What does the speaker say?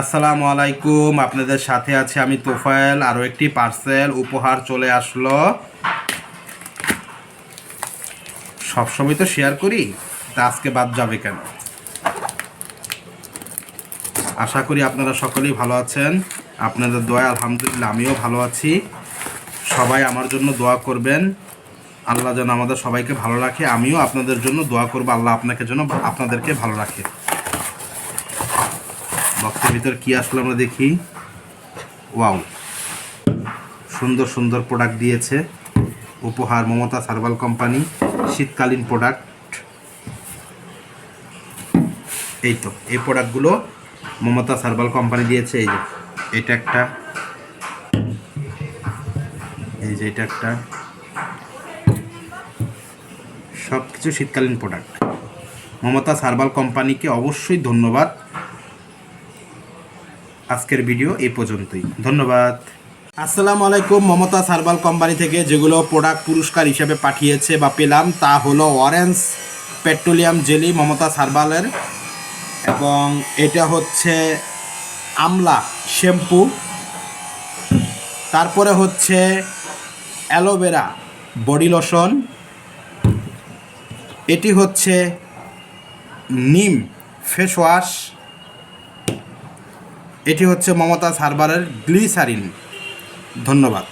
আসসালামু আলাইকুম, আপনাদের সাথে আছে আমি তোফায়েল আরও একটি পার্সেল উপহার চলে আসলো। সবসময় তো শেয়ার করি, তা আজকে বাদ যাবে কেন? আশা করি আপনারা সকলেই ভালো আছেন, আপনাদের দোয়া আলহামদুলিল্লাহ আমিও ভালো আছি। সবাই আমার জন্য দোয়া করবেন, আল্লাহ যেন আমাদের সবাইকে ভালো রাখে, আমিও আপনাদের জন্য দোয়া করব, আল্লাহ আপনাকে জন্য আপনাদেরকে ভালো রাখে। বক্সের ভিতর কি আসলো আমরা দেখি? ওয়াও। সুন্দর সুন্দর প্রোডাক্ট দিয়েছে। উপহার, মমতা সার্ভাল কোম্পানি, শীতকালীন প্রোডাক্ট এই তো, এই প্রোডাক্টগুলো মমতা সার্ভাল কোম্পানি দিয়েছে, এই যে, এটা একটা। এই যে, এটা একটা। সব কিছু শীতকালীন প্রোডাক্ট মমতা সার্ভাল কোম্পানিকে অবশ্যই ধন্যবাদ। আজকের ভিডিও এই পর্যন্তই। ধন্যবাদ। আসসালামু আলাইকুম, মমতা সার্ভাল কোম্পানি থেকে যেগুলো প্রোডাক্ট পুরস্কার হিসেবে পাঠিয়েছে বা পেলাম, তা হলো অরেঞ্জ পেট্রোলিয়াম জেলি মমতা সার্ভালের এবং এটা হচ্ছে আমলা শ্যাম্পু। তারপরে হচ্ছে অ্যালোভেরা বডি লোশন। এটি হচ্ছে নিম ফেস ওয়াশ এটি হচ্ছে মমতা সার্ভারের গ্লিসারিন। ধন্যবাদ।